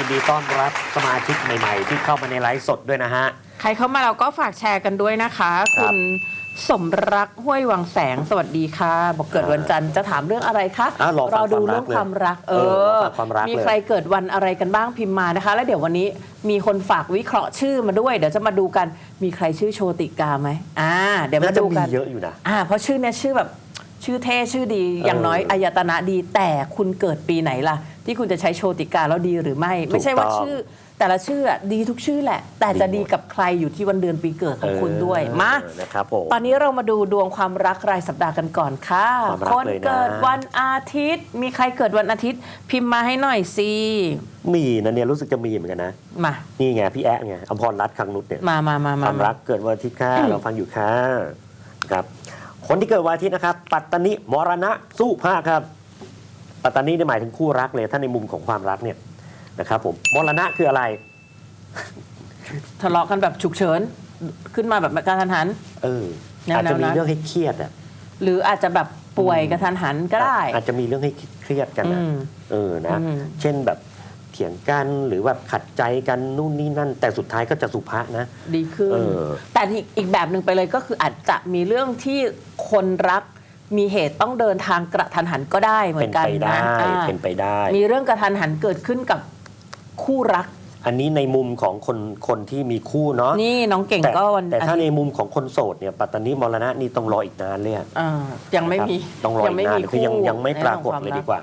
ยินดีต้อนรับสมาชิกใหม่ ๆ ที่เข้ามาในไลฟ์สดด้วยนะฮะ ใครเข้ามาเราก็ฝากแชร์กันด้วยนะคะ ครับคุณสมรักห้วยวังแสงสวัสดีค่ะ บอกเกิดวันจันทร์จะถามเรื่องอะไรคะอะรอฟังดูความรักเรื่องความรัก เอเออรออ ฟังความรักมีเลยใครเกิดวันอะไรกันบ้างพิมพ์มานะคะ แล้วเดี๋ยววันนี้มีคนฝากวิเคราะห์ชื่อมาด้วย เดี๋ยวจะมาดูกันมีใครชื่อโชติกาไหมอ่า เดี๋ยวมาน่าจะดูมีกัน เยอะอยู่นะ อ่าเพราะชื่อเนี่ยชื่อแบบชื่อเท่ชื่อดีอย่างน้อยเอออายตนะดีแต่คุณเกิดปีไหนล่ะ ที่คุณจะใช้โชติกาแล้วดีหรือไม่ ไม่ใช่ว่าต้องชื่อ แต่ละชื่ออะดีทุกชื่อแหละ แต่จะดีหมดดีกับใครอยู่ที่วันเดือนปีเกิดของคุณด้วยเออมานะครับผมตอนนี้เรามาดูดวงความรักรายสัปดาห์กันก่อนค่ะความรักคนเลยนะเกิดวันอาทิตย์ มีใครเกิดวันอาทิตย์ พิมพ์มาให้หน่อยสิมีนะเนี่ยรู้สึกจะมีเหมือนกันนะมานี่ไงพี่แอ๊ะไงอมพรรัตน์คังนุชเนี่ยมามามาคมาวามรักเกิดวันอาทิตย์ค่ะเราฟังอยู่ค่ะครับคนที่เกิดวันอาทิตย์นะครับ ปัตตนิมรณะสู้ภาคครับ ปัตตนิเนี่ยหมายถึงคู่รักเลย ถ้าในมุมของความรักเนี่ยนะครับผมมรณะคืออะไร ทะเลาะกันแบบฉุกเฉิน ขึ้นมาแบบกระทันหัน เออแนวๆอาจจะมีนั้น เรื่องให้เครียดอะหรืออาจจะแบบป่วยกระทันหันก็ได้ อาจจะมีเรื่องให้เครียดกันอืนะมเออนะอืม เช่นแบบเถียงกันหรือแบบขัดใจกันนู่นนี่นั่น แต่สุดท้ายก็จะสุภาพนะ ดีขึ้น เออแต่อีกอีกแบบหนึ่งไปเลยก็คืออาจจะมีเรื่องที่คนรัก มีเหตุต้องเดินทางกระทันหันก็ได้เหมืเป็อนนกันไปได้นะอ่าเป็นไปได้ มีเรื่องกระทันหันเกิดขึ้นกับคู่รัก อันนี้ในมุมของคนคนที่มีคู่เนาะนี่น้องเก่งแต่ก็วันแต่ถ้าอาในทิตย์มุมของคนโสดเนี่ยปัตตานีมรณะนี่ต้องรออีกนานเลยอะอ่ายังไม่มีนะครับต้องรอยัอีไม่กนานมีคือยังคู่ยังไม่ปรากฏในเลยรื่องดีกว่า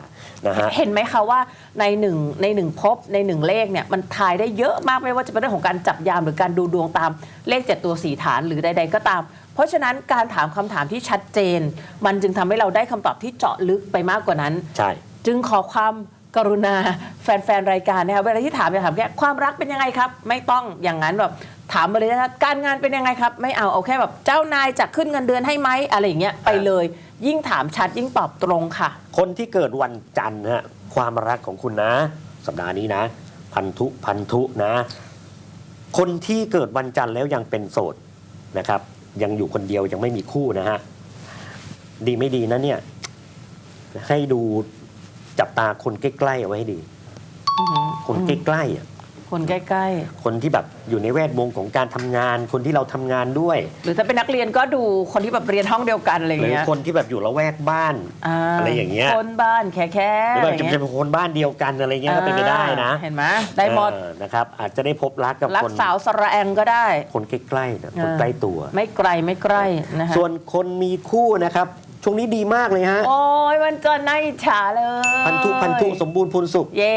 นะควาฮะมรักเห็นไหมคะว่าในหนึ่งในหนึ่งภพในหนึ่งเลขเนี่ยมันทายได้เยอะมากไม่ว่าจะเป็นเรื่องของการจับยามหรือการดูดวงตามเลขเจ็ดตัวสี่ฐานหรือใด ๆ ก็ตาม เพราะฉะนั้นการถามคำถามที่ชัดเจน มันจึงทำให้เราได้คำตอบที่เจาะลึกไปมากกว่านั้น ใช่ จึงขอความกรุณาแฟนๆ รายการนะคะเวลาที่ถามจะถามแค่ความรักเป็นยังไงครับ ไม่ต้องอย่างนั้นแบบถามมาเลยนะการงานเป็นยังไงครับ ไม่เอาเอาแค่แบบเจ้านายจะขึ้นเงินเดือนให้ไหมอะไรอย่างเงี้ยไปเลย ยิ่งถามชัดยิ่งตอบตรงค่ะ คนที่เกิดวันจันทร์นะฮะความรักของคุณนะ สัปดาห์นี้นะ พันธุพันธุนะ คนที่เกิดวันจันทร์แล้วยังเป็นโสดนะครับ ยังอยู่คนเดียวยังไม่มีคู่นะฮะ ดีไม่ดีนะเนี่ย ให้ดูจับตาคนใกล้ๆเอาไว้ให้ดีอือหือคนใกล้ๆอะ คนใกล้ คนที่แบบอยู่ในแวดวงของการทำงาน คนที่เราทำงานด้วย ๆ หรือถ้าเป็นนักเรียนก็ดูคนที่แบบเรียนห้องเดียวกันอะไรอหรืย่างอเงี้ยคนที่แบบอยู่ละแวกบ้านาอะไรอย่างเงี้ย คนบ้านแค่แค่หรืออะแบไรบอย่างจะเงี้ยเป็นคนบ้านเดียวกันอะไรเงี้ยก็เป็นไปได้นะเห็นไหมได้หมดเออนะครับ อาจจะได้พบรักกับรักคนสาวสระแองก็ได้ คนใกล้ๆนะคนอ่าใกล้ตัว ไม่ไกลไม่ใกล้นะคะส่วนคนมีคู่นะครับ ช่วงนี้ดีมากเลยฮะ โอ้ยวันเกิดน่าอิจฉาเลยพันธุพันธุสมบูรณ์พูนสุขเย้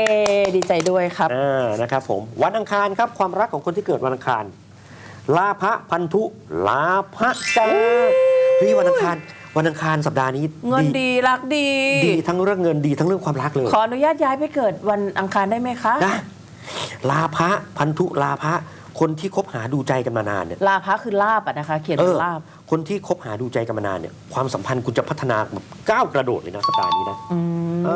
ดีใจด้วยครับอ่านะครับผมวันอังคารครับความรักของคนที่เกิดวันอังคารลาภะพันธุลาภะจ้าเฮ้ยวันอังคารวันอังคารสัปดาห์นี้เงินดีรักดี ดีทั้งเรื่องเงินดีทั้งเรื่องความรักเลย ขออนุญาตย้ายไปเกิดวันอังคารได้ไหมคะนะลาภะพันธุลาภะ คนที่คบหาดูใจกันมานานเนี่ยลาพะคือลาบอะนะคะ เขียนเอเป็อนลาบ คนที่คบหาดูใจกันมานานเนี่ยความสัมพันธ์คุณจะพัฒนาแบบก้าวกระโดดเลยนะสัปดาห์นี้นะอืมเอ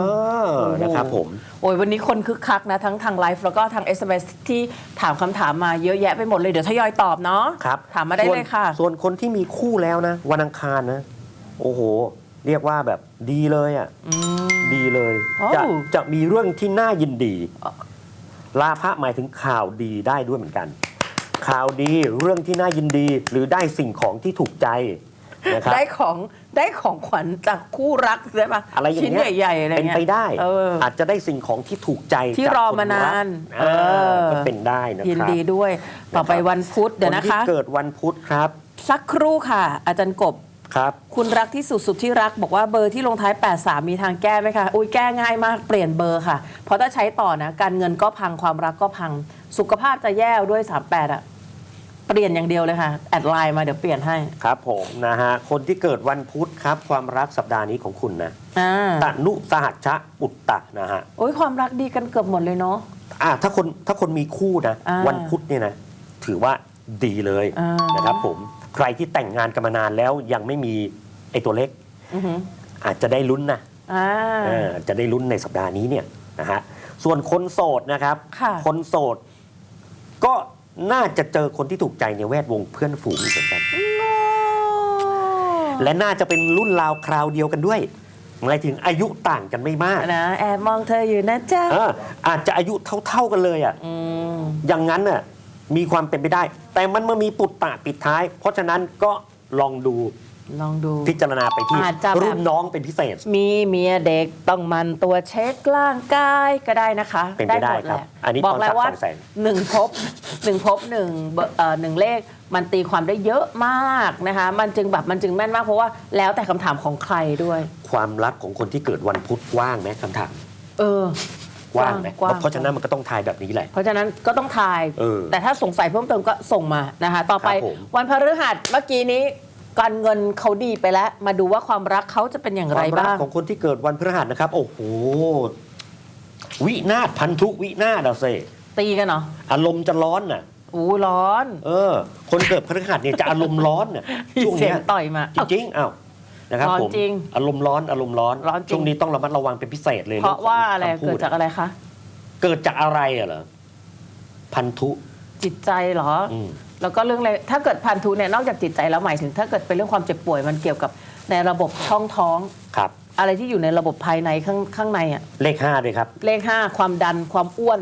อโอ้โหนะครับผม โอ้ยวันนี้คนคึกคักนะ ทั้งทางไลฟ์แล้วก็ทาง SMS ที่ถามคำถามมาเยอะแยะไปหมดเลย เดี๋ยวทยอยตอบเนาะครับถามมาได้ส่วนเลยค่ะ ส่วนคนที่มีคู่แล้วนะ วันอังคารนะ โอ้โห เรียกว่าแบบดีเลยอะอืมดีเลยโอ้จะจะมีเรื่องที่น่ายินดีอ๋อลาภะหมายถึงข่าวดีได้ด้วยเหมือนกัน ข่าวดีเรื่องที่น่ายินดีหรือได้สิ่งของที่ถูกใจนะครับ ได้ของได้ของขวัญจากคู่รักใช่ปะอะไรอย่างชิ้นเงี้ยใหญ่ๆอะไรเป็นเงี้ย ไปได้เอออาจจะได้สิ่งของที่ถูกใจที่จกรอคมานานรักเออก็เป็นได้นะครับยินดีด้วย ต่อไปวันพุธเดี๋ยวนะคนที่คะเกิดวันพุธครับสักครู่ค่ะ อาจารย์กบ ครับ คุณรักที่สุดสุดที่รักบอกว่าเบอร์ที่ลงท้าย 83 มีทางแก้ไหมคะ อุ้ยแก้ง่ายมากเปลี่ยนเบอร์ค่ะ เพราะถ้าใช้ต่อนะ การเงินก็พังความรักก็พัง สุขภาพจะแย่ด้วย 38 อะเป ลี่ยนอย่างเดียวเลยค่ะ แอดไลน์มาเดี๋ยวเปลี่ยนให้ ครับผมนะฮะ คนที่เกิดวันพุธครับ ความรักสัปดาห์นี้ของคุณนะอ่าตนุสหัชชะอุตตะนะฮะโอ้ยความรักดีกันเกือบหมดเลยเนาะ อะถ้าคนถ้าคนมีคู่นะ อ่า วันพุธเนี่ยนะ ถือว่าดีเลยอ่านนะครับผมใครที่แต่งงานกันมานานแล้วยังไม่มีไอตัวเล็ก อือหืออาจจะได้ลุ้นนะอ่า เออจะได้ลุ้นในสัปดาห์นี้เนี่ยนะฮะส่วนคนโสดนะครับค่ะคนโสดก็ น่าจะเจอคนที่ถูกใจในแวดวงเพื่อนฝูงอีกเหมือนกัน และน่าจะเป็นรุ่นราวคราวเดียวกันด้วยหมายถึงอายุต่างกันไม่มากนะแอบมองเธออยู่นะจ๊ะเอออาจจะอายุเท่า ๆกันเลยอะอืมอย่างนั้นน่ะมีความเป็นไปได้ แต่มันมามีปุตตะปิดท้าย เพราะฉะนั้นก็ลองดู ลองดู พิจารณาไปที่อาจจะแบบ รุ่นน้องเป็นพิเศษ มีเมียเด็กต้องหมันตัวเช็คร่างกายก็ได้นะคะเป็นไปได้หมดครับแหละอันนี้บอกแล้วว่าพรศักดิ์สองแสงหนึ่งภพหนึ่งภพหนึ่งเบอร์เอ่อหนึ่งเลขมันตีความได้เยอะมากนะคะ มันจึงแบบมันจึงแม่นมากเพราะว่าแล้วแต่คำถามของใครด้วย ความรักของคนที่เกิดวันพุธว่างไหมคำถามเออ ว่างไหมกว้าง เพราะฉะนั้นมันก็ต้องทายแบบนี้แหละ เพราะฉะนั้นก็ต้องทาย เออแต่ถ้าสงสัยเพิ่มเติมก็ส่งมานะคะ ต่อไปครับผม วันพฤหัสเมื่อกี้นี้ การเงินเขาดีไปแล้ว มาดูว่าความรักเขาจะเป็นอย่างคไรวามรักบ้าง ของคนที่เกิดวันพฤหัสนะครับ โอ้โห วินาศพันธุวินาศเอาเซตีกันเหรออารมณ์จะร้อนน่ะ อู้ร้อน เออ คนเกิดพฤหัสเนี่ยจะอารมณ์ร้อนน่ะมีช่วงเสียเนี้งยต่อยมา จริงๆอ้าวนะครับร้อนผมจริงอารมณ์ร้อนอารมณ์ร้อนร้อนจริง ช่วงนี้ต้องระมัดระวังเป็นพิเศษเลยเพราะว่าอะไรงของคำพูเกิดจากอะไรคะ เกิดจากอะไรอะเหรอพันธุจิตใจเหรอ อืม แล้วก็เรื่องอะไรถ้าเกิดพันธุเนี่ยนอกจากจิตใจแล้วหมายถึง ถ้าเกิดเป็นเรื่องความเจ็บป่วยมันเกี่ยวกับในระบบช่องท้อง ครับ อะไรที่อยู่ในระบบภายในข้างข้างในอะเลขห้าด้วยครับ เลขห้าความดันความอ้วน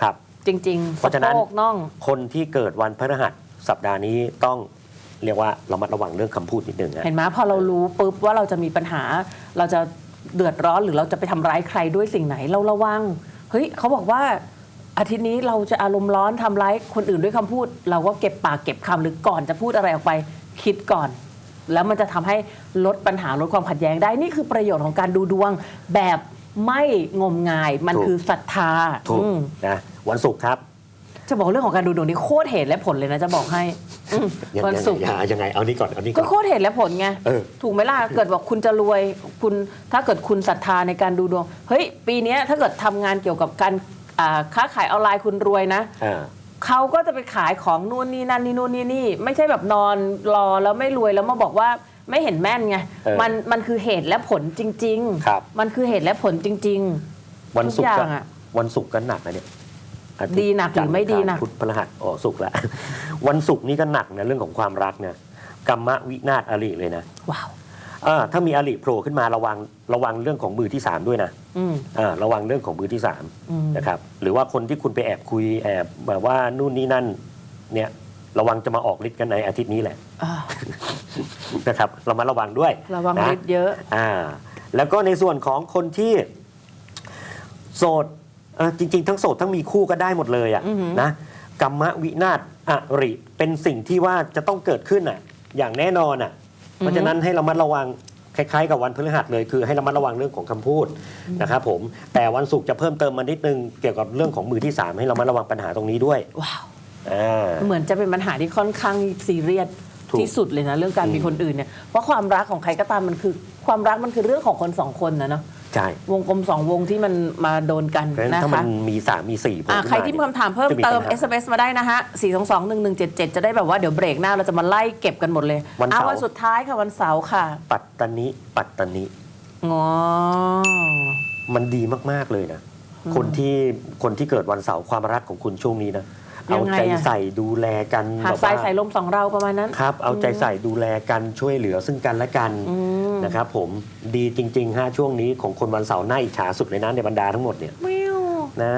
ครับ จริงๆเพราะฉะนั้น สโพกน่อง คนที่เกิดวันพฤหัสสัปดาห์นี้ต้องเรียกว่าระมัดระวังเรื่องคำพูดนิดนึงนะเห็นไหมพอเรารู้ปุ๊บว่าเราจะมีปัญหา เราจะเดือดร้อนหรือเราจะไปทำร้ายใครด้วยสิ่งไหนเราระวัง เฮ้ยเขาบอกว่า อาทิตย์นี้เราจะอารมณ์ร้อนทำร้ายคนอื่นด้วยคำพูด เราก็เก็บปากเก็บคำหรือก่อนจะพูดอะไรออกไปคิดก่อน แล้วมันจะทำให้ลดปัญหาลดความขัดแย้งได้นี่คือประโยชน์ของการดูดวงแบบไม่งมงายมันถูก คือศรัทธาถูกอืมนะวันศุกร์ครับจะบอกเรื่องของการดูดวงนี่โคตรเหตุและผลเลยนะจะบอกให้อืมยังวันยังศุกร์ ยังยังไงเอานี้ก่อนเอานี้ก่ก็อน โคตรเหตุและผลไง เออ ถูกไหมล่ะ เกิดบอกคุณจะรวย คุณ ถ้าเกิดคุณศรัทธาในการดูดวง เฮ้ย ปีเนี้ยถ้าเกิดทำงานเกี่ยวกับการ อ่าค้าขายออนไลน์คุณรวยนะ อ่า เขาก็จะไปขายของนู่นนี่นั่นนี่นู่นนี่นี่ ไม่ใช่แบบนอนรอแล้วไม่รวยแล้วมาบอกว่าไม่เห็นแม่นไงเออมันมันคือเหตุและผลจริงครับ มันคือเหตุและผลจริง วันศุกร์ทุกอก็ย่างอะวันศุกร์ก็หนักนะเนี่ยอาทิตย์ดีหนักหรือไม่ดีหนักจัทร์พุธพฤหัสอ๋อศุกร์ละ วันศุกร์นี่ก็หนักนะเรื่องของความรักเนี่ยกรรมวินาศอริเลยนะ ๆ ว้าว อ่าถ้ามีอริโผล่ขึ้นมาระวังระวังเรื่องของมือที่สามด้วยนะอืมอ่าระวังเรื่องของมือที่สามอืมนะครับหรือว่าคนที่คุณไปแอบคุยแอบแบบว่านู่นนี่นั่นเนี่ยระวังจะมาออกฤทธิ์กันในอาทิตย์นี้แหละ อ่านะครับเรามาระวังด้วยระวังนะฤทธิ์เยอะ อ่า แล้วก็ในส่วนของคนที่โสดเอ่อจริง ๆ ทั้งโสดทั้งมีคู่ก็ได้หมดเลยอะอือหือนะกรรมวินาศอริ เป็นสิ่งที่ว่าจะต้องเกิดขึ้นอะ อย่างแน่นอนอะ เพราะฉะนั้นให้เรามัดระวังคล้ายๆกับวันพฤหัสเลยคือให้เรามัดระวังเรื่องของคำพูดนะครับผมแต่วันศุกร์จะเพิ่มเติมมานิดนึงเกี่ยวกับเรื่องของมือที่สามให้เรามัดระวังปัญหาตรงนี้ด้วยว้าว อ่า เหมือนจะเป็นปัญหาที่ค่อนข้างซีเรียสถูกที่สุดเลยนะ เรื่องการอืมมีคนอื่นเนี่ยเพราะความรักของใครก็ตามมันคือ ความรักมันคือเรื่องของคนสองคนนะเนาะ ใช่วงกลมสองวงที่มันมาโดนกันเพราะฉะนั้นนะถ้ามัคะนมีสามมีสี่โผล่อะขึ้นใครมาที่มีเนี่ยคำถามเพิ่มจะมีเติมปัญหา SMS มาได้นะฮะ4 2 2 1 1 7 7 จะได้แบบว่าเดี๋ยวเบรกหน้าเราจะมาไล่เก็บกันหมดเลยวันเสาร์ อะวันสุดท้ายค่ะวันเสาร์ค่ะปัตตานิปัตตานิ งอ มันดีมาก ๆ เลยนะ คนที่คนที่เกิดวันเสาร์ความรักของคุณช่วงนี้นะยั เอางไงใจอะใส่ดูแลกันหาแบบทรายว่าใส่ลมสองเราประมาณนั้น ครับ เอาใจใส่ดูแลกันช่วยเหลือซึ่งกันและกันอืมนะครับผมดีจริงๆฮะช่วงนี้ของคนวันเสาร์น่าอิจฉาสุดเลยนะในบรรดาทั้งหมดเนี่ยมิวนะ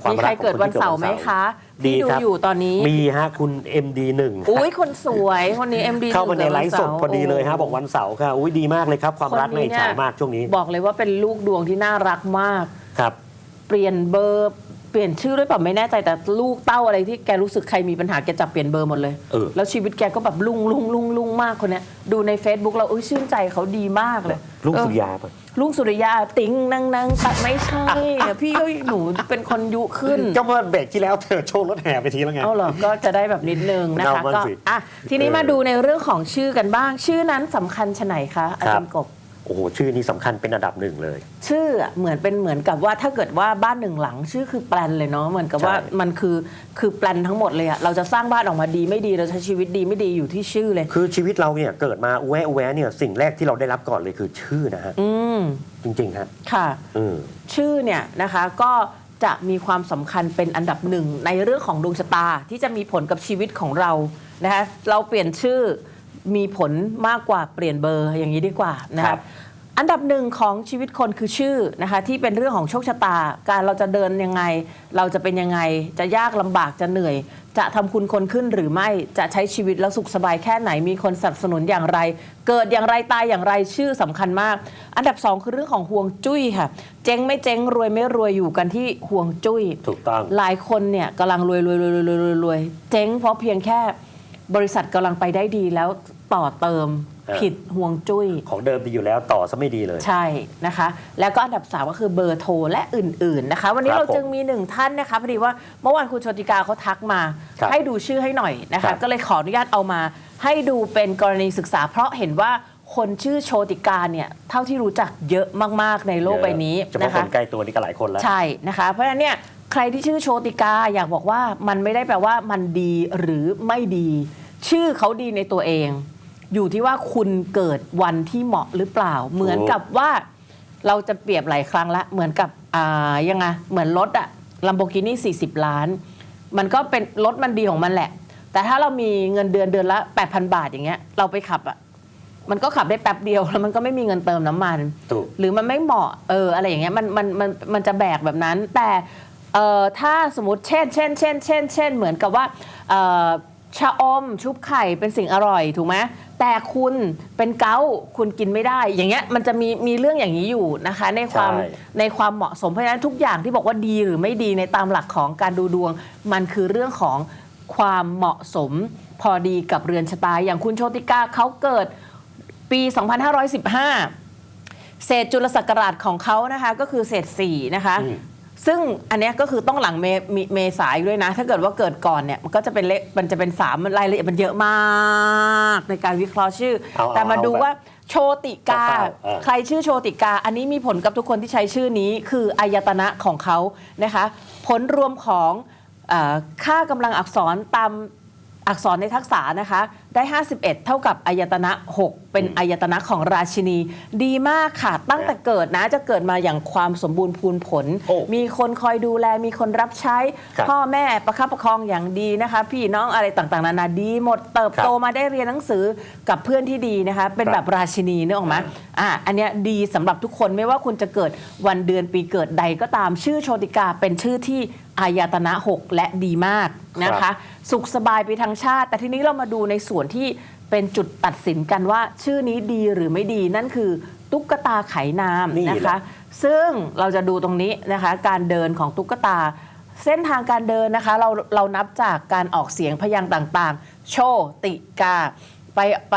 ความมีรัใครกของเกิดคนวันที่เสาร์ไหมคะดีที่ดูครับอยู่ตอนนี้มีฮะคุณ MD1 อุ้ยคนสวยคนนี้ MD เข้ามาในไลฟ์สดพอดีเลยฮะโบอกวันเสาร์ค่ะอุ้ยดีมากเลยครับ ความรักคนนี้น่าอิจฉาเนี่ยมากช่วงนี้ บอกเลยว่าเป็นลูกดวงที่น่ารักมากครับ เปลี่ยนเบอร์ เปลี่ยนชื่อด้วยเปล่าไม่แน่ใจแต่ลูกเต้าอะไรที่แกรู้สึกใครมีปัญหาแกจับเปลี่ยนเบอร์หมดเลยเออ แล้วชีวิตแกก็แบบลุ่งลุ่งลุ่งลุ่งมากคนเนี้ยดูใน Facebook เราเอ้ยชื่นใจเขาดีมากเลยลุงเออสุริยาปะลุงสุริยาติ๋งนางนางตัดไม่ใช่อะพี่ก็หนูเป็นคนยุขึ้น ก็เมื่อเบรกที่แล้วเธอโชว์รถแห่ไปทีแล้วไง เอาเหรอ ก็จะได้แบบนิดนึงนะคะเอาบ้างก็สิอะทีนี้เออ มาดูในเรื่องของชื่อกันบ้าง ชื่อนั้นสำคัญชะไหนคะอาจารย์กบโอ้โหชื่อนี้สำคัญเป็นอันดับหนึ่งเลย ชื่ออะเหมือนเป็นเหมือนกับว่าถ้าเกิดว่าบ้านหนึ่งหลัง ชื่อคือแปลนเลยเนาะเหมือนกับว่าใช่มันคือคือแปลนทั้งหมดเลยอะเราจะสร้างบ้านออกมาดีไม่ดีเราใช้ชีวิตดีไม่ดีอยู่ที่ชื่อเลย คือชีวิตเราเนี่ยเกิดมาแวะแวะเนี่ยสิ่งแรกที่เราได้รับก่อนเลยคือชื่อนะฮะอืมจริงๆฮะค่ะอืมชื่อเนี่ยนะคะก็จะมีความสำคัญเป็นอันดับหนึ่งในเรื่องของดวงชะตาที่จะมีผลกับชีวิตของเรานะคะเราเปลี่ยนชื่อ มีผลมากกว่าเปลี่ยนเบอร์อย่างนี้ดีกว่านะครัคะบอันดับหนึ่งของชีวิตคนคือชื่อนะคะที่เป็นเรื่องของโชคชะตา การเราจะเดินยังไง เราจะเป็นยังไง จะยากลำบากจะเหนื่อย จะทำคุณคนขึ้นหรือไม่จะใช้ชีวิตแล้วสุขสบายแค่ไหนมีคนสนับสนุนอย่างไร เกิดอย่างไรตายอย่างไรชื่อสำคัญมาก อันดับสองคือเรื่องของห่วงจุ้ยค่ะ เจ๊งไม่เจ๊งรวยไม่รวยอยู่กันที่ห่วงจุ้ย ถูกต้อง หลายคนเนี่ยกำลังรวยรวยรวยรวยรวยรวยรวยเจ๊งเพราะเพียงแค่ บริษัทกำลังไปได้ดีแล้วต่อเติมอ่าผิดห่วงจุ้ย ของเดิมดีอยู่แล้วต่อซะไม่ดีเลย ใช่นะคะ แล้วก็อันดับ3ก็คือเบอร์โทรและอื่น ๆ นะคะ วันนี้ครับเราจึงมีหนึ่งท่านนะคะพอดีว่าเมื่อวานคุณโชติกาเขาทักมาครับให้ดูชื่อให้หน่อยนะครัคะบก็เลยขออนุญาตเอามา ให้ดูเป็นกรณีศึกษา เพราะเห็นว่าคนชื่อโชติกาเนี่ยเท่าที่รู้จักเยอะมาก ๆ ในโลกใบนี้เฉพาะนะคคะนใกล้ตัวนี่ก็หลายคนแล้ว ใช่นะคะ เพราะฉะนั้นเนี่ยใครที่ชื่อโชติกาอยากบอกว่ามันไม่ได้แปลว่ามันดีหรือไม่ดี ชื่อเขาดีในตัวเอง อยู่ที่ว่าคุณเกิดวันที่เหมาะหรือเปล่า เหมือนกับว่า เราจะเปรียบหลายครั้งละเหมือนกับอ่ายังไงเหมือนรถอะลัมโบกินี่40 ล้าน มันก็เป็นรถมันดีของมันแหละ แต่ถ้าเรามีเงินเดือนเดือนละ 8,000 บาทอย่างเงี้ย เราไปขับอะมันก็ขับได้แป๊บเดียวแล้วมันก็ไม่มีเงินเติมน้ำมัน ถูก หรือมันไม่เหมาะเอออะไรอย่างเงี้ยมันมันมันมันจะแบกแบบนั้น แต่เอ่อถ้าสมมติเช่นเช่นเช่นเช่นเช่นเหมือนกับว่าเอ่อ ชะอมชุบไข่เป็นสิ่งอร่อยถูกไหมแต่คุณเป็นเกาต์คุณกินไม่ได้ อย่างเงี้ยมันจะมีมีเรื่องอย่างนี้อยู่นะคะ ในความใช่ ในความเหมาะสมเพราะฉะนั้นทุกอย่างที่บอกว่าดีหรือไม่ดีในตามหลักของการดูดวง มันคือเรื่องของความเหมาะสมพอดีกับเรือนชะตาอย่างคุณโชติกาเขาเกิดปี 2515 เศษจุลศักราชของเขานะคะก็คือเศษ4นะคะ อืม ซึ่งอันเนี้ยก็คือต้องหลังเมเมเมษายนด้วยนะ ถ้าเกิดว่าเกิดก่อนเนี่ยมันก็จะเป็นเลขมันจะเป็น3มันรายละเอียดมันเยอะมาก ในการวิเคราะห์ชื่อ เอาแต่มาเอาดูแบบว่าโชติกา คร่าวๆเออใครชื่อโชติกา อันนี้มีผลกับทุกคนที่ใช้ชื่อนี้ คืออายตนะของเขานะคะ ผลรวมของเออค่ากำลังอักษรตามอักษรในทักษะนะคะ ได้ 51 เท่ากับอายตนะ 6 เป็นอายตนะของราชินี ดีมากค่ะ ตั้งแต่เกิดนะจะเกิดมาอย่างความสมบูรณ์พูนผล โอ้มีคนคอยดูแลมีคนรับใช้ ครับพ่อแม่ประคับประคองอย่างดีนะคะ พี่น้องอะไรต่างๆ นานาดีหมดเติบโตครับมาได้เรียนหนังสือกับเพื่อนที่ดีนะคะ เป็นครับแบบราชินีนึกออกไหมอ่าอันเนี้ยดีสำหรับทุกคนไม่ว่าคุณจะเกิดวันเดือนปีเกิดใดก็ตามชื่อโชติกาเป็นชื่อที่อายตนะ 6 และดีมากนะครัคะ บ สุขสบายไปทางชาติ แต่ทีนี้เรามาดูในส่วนที่เป็นจุดตัดสินกันว่าชื่อนี้ดีหรือไม่ดีนั่นคือตุ๊กตาไขนามนี่แหละนะคะ ซึ่งเราจะดูตรงนี้นะคะ การเดินของตุ๊กตา เส้นทางการเดินนะคะเราเรานับจากการออกเสียงพยางค์ต่างๆ โชติกาไปไป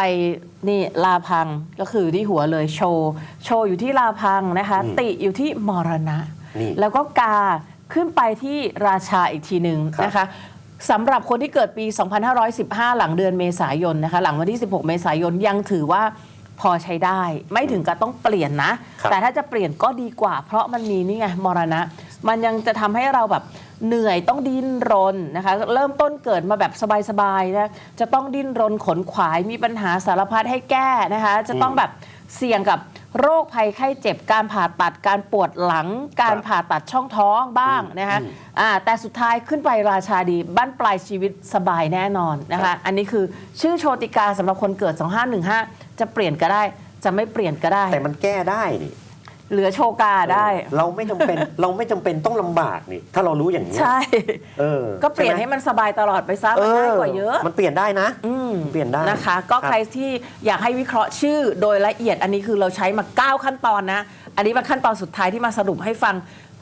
นี่ลาพังก็คือที่หัวเลยโชว์โชว์อยู่ที่ลาพังนะคะอืมติอยู่ที่มรณะนี่แล้วก็กาขึ้นไปที่ราชาอีกทีหนึ่งครับนะคะ สำหรับคนที่เกิดปี 2515 หลังเดือนเมษายนนะคะ หลังวันที่ 16 เมษายนยังถือว่าพอใช้ได้ ไม่ถึงกับต้องเปลี่ยนนะครับแต่ถ้าจะเปลี่ยนก็ดีกว่า เพราะมันมีนี่ไงมรณะ มันยังจะทำให้เราแบบเหนื่อยต้องดิ้นรนนะคะ เริ่มต้นเกิดมาแบบสบายๆนะจะต้องดิ้นรนขนขวายมีปัญหาสารพัดให้แก้นะคะ จะต้องแบบ เสี่ยงกับโรคภัยไข้เจ็บการผ่าตัดการปวดหลัง การครับผ่าตัดช่องท้องบ้างนะคะอืมอ่าแต่สุดท้ายขึ้นไปราชาดีบ้านปลายชีวิตสบายแน่นอนนะครัคะบอันนี้คือชื่อโชติกาสำหรับคนเกิด 2515 จะเปลี่ยนก็ได้จะไม่เปลี่ยนก็ได้ แต่มันแก้ได้นี่ เหลือโชกาได้ เราไม่จำเป็น เราไม่จำเป็นต้องลำบากนี่ ถ้าเรารู้อย่างนี้ยใช่ เออก็เปลี่ยนช่ไให้มันสบายตลอดไปซะมันง่ายกว่าเยอะ มันเปลี่ยนได้นะ อืมเปลี่ยนได้นะคะ ก็ครับใครที่อยากให้วิเคราะห์ชื่อโดยละเอียดอันนี้คือเราใช้มา 9 ขั้นตอนนะ อันนี้เป็นขั้นตอนสุดท้ายที่มาสรุปให้ฟัง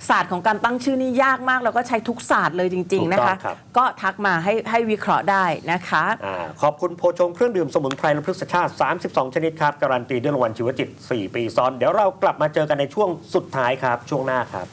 ศาสตร์ของการตั้งชื่อนี่ยากมากแล้วก็ใช้ทุกศาสตร์เลยจริง ๆ นะคะ ถูกต้องครับ ก็ทักมาให้ให้วิเคราะห์ได้นะคะ อ่าขอบคุณโพชงเครื่องดื่มสมุนไพรและพฤกษชาติ 32 ชนิดครับ การันตีด้วยรางวัลชีวจิต 4 ปีซ้อน เดี๋ยวเรากลับมาเจอกันในช่วงสุดท้ายครับ ช่วงหน้าครับ